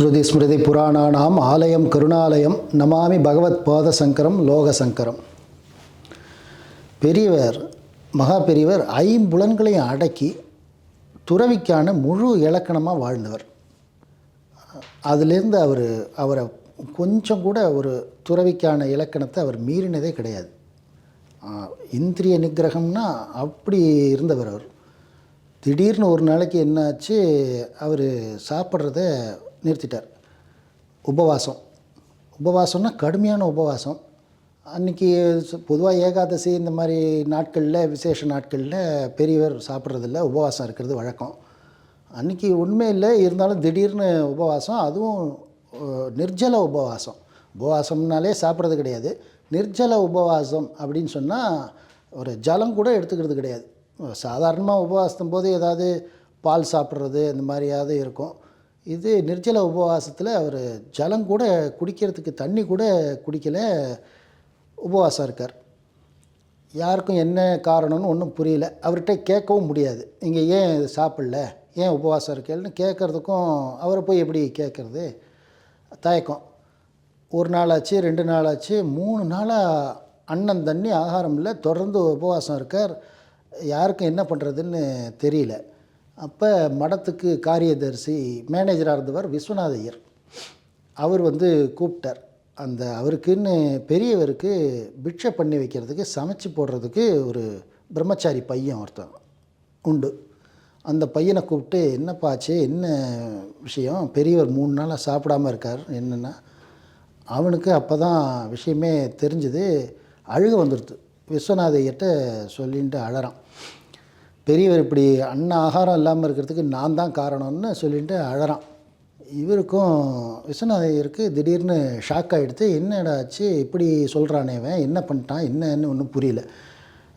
ஸ்ருதி ஸ்மிருதி புராணானாம் ஆலயம் கருணாலயம் நமாமி பகவத் பாத சங்கரம் லோக சங்கரம் பெரியவர் மகா பெரியவர் ஐம்புலன்களையும் அடக்கி துறவிக்கான முழு இலக்கணமாக வாழ்ந்தவர். அதிலேருந்து அவர் அவரை கொஞ்சம் கூட ஒரு துறவிக்கான இலக்கணத்தை அவர் மீறினதே கிடையாது. இந்திரிய நிகிரகம்னா அப்படி இருந்தவர் அவர். திடீர்னு ஒரு நாளைக்கு என்னாச்சு அவர் சாப்பிட்றத நிறுத்திட்டார். உபவாசம். உபவாசம்னா கடுமையான உபவாசம். அன்றைக்கி பொதுவாக ஏகாதசி இந்த மாதிரி நாட்களில் விசேஷ நாட்களில் பெரியவர் சாப்பிட்றதில்ல உபவாசம் இருக்கிறது வழக்கம். அன்றைக்கி உண்மை இல்லை இருந்தாலும் திடீர்னு உபவாசம் அதுவும் நிர்ஜல உபவாசம். உபவாசம்னாலே சாப்பிட்றது கிடையாது. நிர்ஜல உபவாசம் அப்படின்னு சொன்னால் ஒரு ஜலம் கூட எடுத்துக்கிறது கிடையாது. சாதாரணமாக உபவாசத்தும் போது ஏதாவது பால் சாப்பிட்றது இந்த மாதிரியாவது இருக்கும். இது நிர்ஜல உபவாசத்தில் அவர் ஜலம் கூட குடிக்கிறதுக்கு தண்ணி கூட குடிக்கலை உபவாசம் இருக்கார். யாருக்கும் என்ன காரணம்னு ஒன்றும் புரியல. அவர்கிட்ட கேட்கவும் முடியாது. இங்கே ஏன் இது சாப்பிடல? ஏன் உபவாசம் இருக்கேன்னு கேட்குறதுக்கும் அவரை போய் எப்படி கேட்குறது? தயக்கம். ஒரு நாள் ஆச்சு ரெண்டு நாள் ஆச்சு மூணு நாளாக அண்ணன் தண்ணி ஆகாரம் இல்லை தொடர்ந்து உபவாசம் இருக்கார். யாருக்கும் என்ன பண்ணுறதுன்னு தெரியல. அப்போ மடத்துக்கு காரியதரிசி மேனேஜராக இருந்தவர் விஸ்வநாத ஐயர். அவர் வந்து கூப்பிட்டார். அந்த அவருக்குன்னு பெரியவருக்கு பிக்ஷை பண்ணி வைக்கிறதுக்கு சமைச்சு போடுறதுக்கு ஒரு பிரம்மச்சாரி பையன் ஒருத்தன் உண்டு. அந்த பையனை கூப்பிட்டு என்னப்பாச்சு என்ன விஷயம்? பெரியவர் மூணு நாளாக சாப்பிடாம இருக்கார். என்னென்னா? அவனுக்கு அப்போ தான் விஷயமே தெரிஞ்சுது. அழுக வந்துடுது விஸ்வநாதையிட்ட சொல்லின்ட்டு அழறான். பெரியவர் இப்படி அன்ன ஆகாரம் இல்லாமல் இருக்கிறதுக்கு நான் தான் காரணம்னு சொல்லிட்டு அழறான். இவருக்கும் விஸ்வநாதையருக்கு திடீர்னு ஷாக் ஆகிடுத்து என்னடா ஆச்சு இப்படி சொல்கிறானே அவன் என்ன பண்ணிட்டான் என்னன்னு ஒன்றும் புரியல.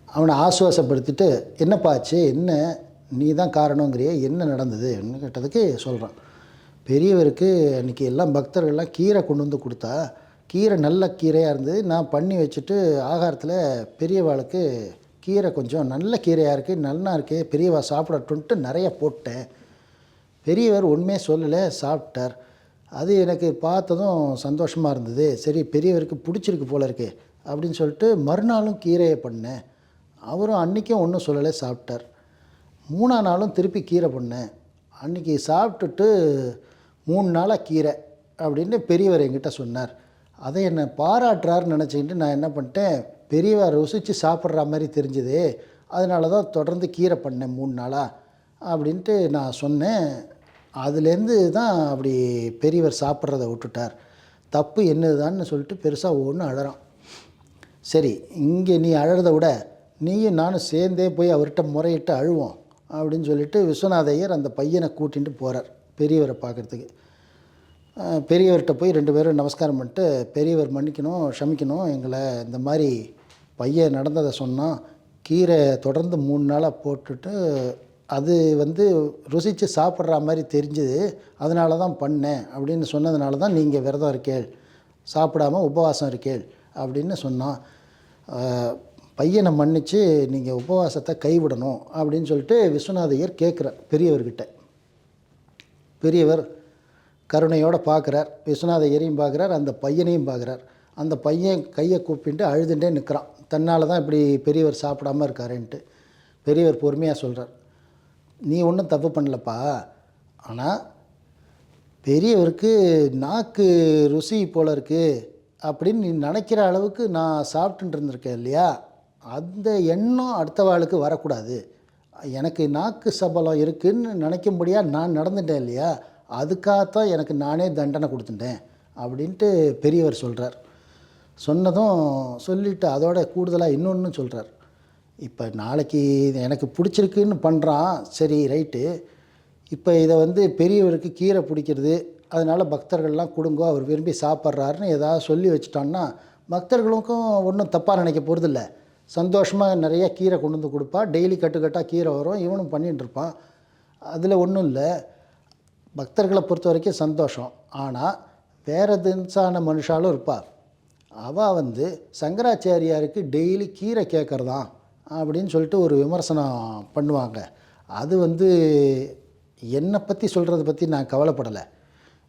அவனை ஆசுவாசப்படுத்திட்டு என்னப்பா ஆச்சு என்ன நீ தான் காரணங்கிறிய என்ன நடந்தது என்ன கேட்டதுக்கு சொல்கிறான் பெரியவருக்கு அன்றைக்கி எல்லாம் பக்தர்கள்லாம் கீரை கொண்டு வந்து கொடுத்தா கீரை நல்ல கீரையாக இருந்தது. நான் பண்ணி வச்சுட்டு ஆகாரத்தில் பெரியவாளுக்கு கீரை கொஞ்சம் நல்ல கீரையாக இருக்குது நல்லா இருக்குது பெரியவா சாப்பிடட்டுன்ட்டு நிறைய போட்டேன். பெரியவர் உண்மையே சொல்லலை சாப்பிட்டார். அது எனக்கு பார்த்ததும் சந்தோஷமாக இருந்தது. சரி பெரியவருக்கு பிடிச்சிருக்கு போல இருக்கே அப்படின்னு சொல்லிட்டு மறுநாளும் கீரையை பண்ணேன். அவரும் அன்றைக்கும் ஒன்றும் சொல்லலை சாப்பிட்டார். மூணா நாளும் திருப்பி கீரை பண்ணேன். அன்றைக்கி சாப்பிட்டுட்டு மூணு நாளாக கீரை அப்படின்னு பெரியவர் என்கிட்ட சொன்னார். அதை என்னை பாராட்டுறாருன்னு நினச்சிக்கிட்டு நான் என்ன பண்ணிட்டேன் பெரியவர் ருசித்து சாப்பிட்ற மாதிரி தெரிஞ்சுது அதனால தான் தொடர்ந்து கீரை பண்ணேன் மூணு நாளாக அப்படின்ட்டு நான் சொன்னேன். அதுலேருந்து தான் அப்படி பெரியவர் சாப்பிட்றத விட்டுட்டார். தப்பு என்னதுதான்னு சொல்லிட்டு பெருசாக ஒன்று அழறான். சரி இங்கே நீ அழறத விட நீயும் நானும் சேர்ந்தே போய் அவர்கிட்ட முறையிட்டு அழுவோம் அப்படின்னு சொல்லிட்டு விஸ்வநாதையர் அந்த பையனை கூட்டிகிட்டு போகிறார் பெரியவரை பார்க்குறதுக்கு. பெரியவர்கிட்ட போய் ரெண்டு பேரும் நமஸ்காரம் பண்ணிட்டு பெரியவர் மன்னிக்கணும் ஷமிக்கணும் எங்களை இந்த மாதிரி பையன் நடந்ததை சொன்னான் கீரை தொடர்ந்து மூணு நாளாக போட்டுட்டு அது வந்து ருசித்து சாப்பிட்ற மாதிரி தெரிஞ்சுது. அதனால தான் பண்ணேன் அப்படின்னு சொன்னதுனால தான் நீங்கள் விரதம் இருக்கேள். சாப்பிடாம உபவாசம் இருக்கேள் அப்படின்னு சொன்னான். பையனை மன்னித்து நீங்கள் உபவாசத்தை கைவிடணும் அப்படின்னு சொல்லிட்டு விஸ்வநாதையர் கேட்குறார் பெரியவர்கிட்ட. பெரியவர் கருணையோடு பார்க்குறார் விஸ்வநாத ஐயரையும் பார்க்குறார் அந்த பையனையும் பார்க்குறார் அந்த பையன் கையை கூப்பிட்டு அழுதுண்டே நிற்கிறான் தன்னால் தான் இப்படி பெரியவர் சாப்பிடாம இருக்காருன்ட்டு பெரியவர் பொறுமையாக சொல்கிறார் நீ ஒன்றும் தப்பு பண்ணலப்பா. ஆனால் பெரியவருக்கு நாக்கு ருசி போல இருக்குது அப்படின்னு நீ நினைக்கிற அளவுக்கு நான் சாப்பிட்டுட்டு இருந்திருக்கேன் இல்லையா? அந்த எண்ணம் அடுத்த வாளுக்கு வரக்கூடாது. எனக்கு நாக்கு சபலம் இருக்குன்னு நினைக்கும்படியாக நான் நடந்துட்டேன் இல்லையா? அதுக்காகத்தான் எனக்கு நானே தண்டனை கொடுத்துட்டேன் அப்படின்ட்டு பெரியவர் சொல்கிறார் சொன்னதும் சொல்லிவிட்டு அதோட கூடுதலாக இன்னொன்று சொல்கிறார் இப்போ நாளைக்கு இது எனக்கு பிடிச்சிருக்குன்னு பண்ணுறான் சரி ரைட்டு. இப்போ இதை வந்து பெரியவருக்கு கீரை பிடிக்கிறது அதனால் பக்தர்கள்லாம் கொடுங்கோ அவர் விரும்பி சாப்பிட்றாருன்னு ஏதாவது சொல்லி வச்சுட்டான்னா பக்தர்களுக்கும் ஒன்றும் தப்பாக நினைக்க போகிறதில்ல சந்தோஷமாக நிறைய கீரை கொண்டு வந்து கொடுப்பா டெய்லி கட்டுக்கட்டாக கீரை வரும் இவனும் பண்ணிகிட்டு இருப்பான். அதில் ஒன்றும் இல்லை. பக்தர்களை பொறுத்த வரைக்கும் சந்தோஷம். ஆனால் வேறு தினசான மனுஷாலும் இருப்பார் அவள் வந்து சங்கராச்சாரியாருக்கு டெய்லி கீரை கேட்குறதான் அப்படின்னு சொல்லிட்டு ஒரு விமர்சனம் பண்ணுவாங்க. அது வந்து என்னை பற்றி சொல்கிறத பற்றி நான் கவலைப்படலை.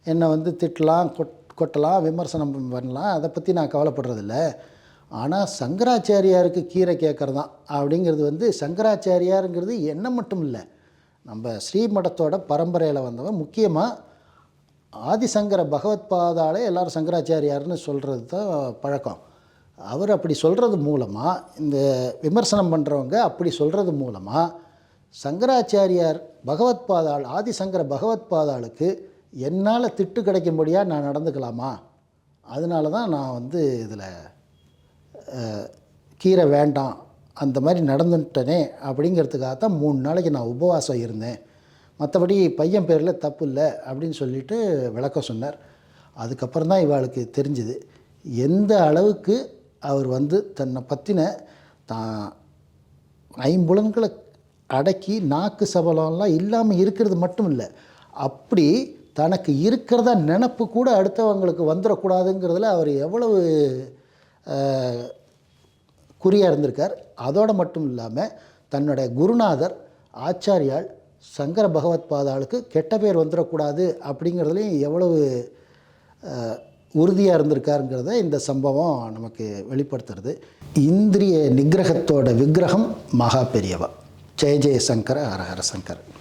என்னை வந்து திட்டலாம் கொட் கொட்டலாம் விமர்சனம் பண்ணலாம் அதை பற்றி நான் கவலைப்படுறதில்ல. ஆனால் சங்கராச்சாரியாருக்கு கீரை கேட்குறதான் அப்படிங்கிறது வந்து சங்கராச்சாரியாருங்கிறது என்ன மட்டும் இல்லை நம்ம ஸ்ரீமடத்தோட பரம்பரையில் வந்தவன் முக்கியமாக ஆதிசங்கர பகவத் பாதாலே எல்லாரும் சங்கராச்சாரியார்னு சொல்கிறது தான் பழக்கம். அவர் அப்படி சொல்கிறது மூலமாக இந்த விமர்சனம் பண்ணுறவங்க அப்படி சொல்கிறது மூலமாக சங்கராச்சாரியார் பகவத் பாதாள் ஆதிசங்கர பகவத் பாதாளுக்கு என்னால் திட்டு கிடைக்கும்படியாக நான் நடந்துக்கலாமா? அதனால தான் நான் வந்து இதில் கீரை வேண்டாம் அந்த மாதிரி நடந்துட்டனே அப்படிங்கிறதுக்காக தான் மூணு நாளைக்கு நான் உபவாசம் இருந்தேன். மற்றபடி பையன் பேரில் தப்பு இல்லை அப்படின்னு சொல்லிட்டு விளக்கம் சொன்னார். அதுக்கப்புறம் தான் இவாளுக்கு தெரிஞ்சுது. எந்த அளவுக்கு அவர் வந்து தன்னை பற்றின தான் ஐம்புலன்களை அடக்கி நாக்கு சபலம்லாம் இல்லாமல் இருக்கிறது மட்டும் இல்லை அப்படி தனக்கு இருக்கிறதா நினப்பு கூட அடுத்தவங்களுக்கு வந்துடக்கூடாதுங்கிறதுல அவர் எவ்வளவு குறியாக இருந்திருக்கார். அதோடு மட்டும் இல்லாமல் தன்னுடைய குருநாதர் ஆச்சாரியால் சங்கர பகவத் பாதாளுக்கு கெட்ட பேர் வந்துடக்கூடாது அப்படிங்கிறதுலையும் எவ்வளவு உறுதியாக இருந்திருக்காருங்கிறத இந்த சம்பவம் நமக்கு வெளிப்படுத்துறது. இந்திரிய நிகிரகத்தோட விக்கிரகம் மகா பெரியவா. ஜெய ஜெய சங்கர ஹரஹர சங்கர்.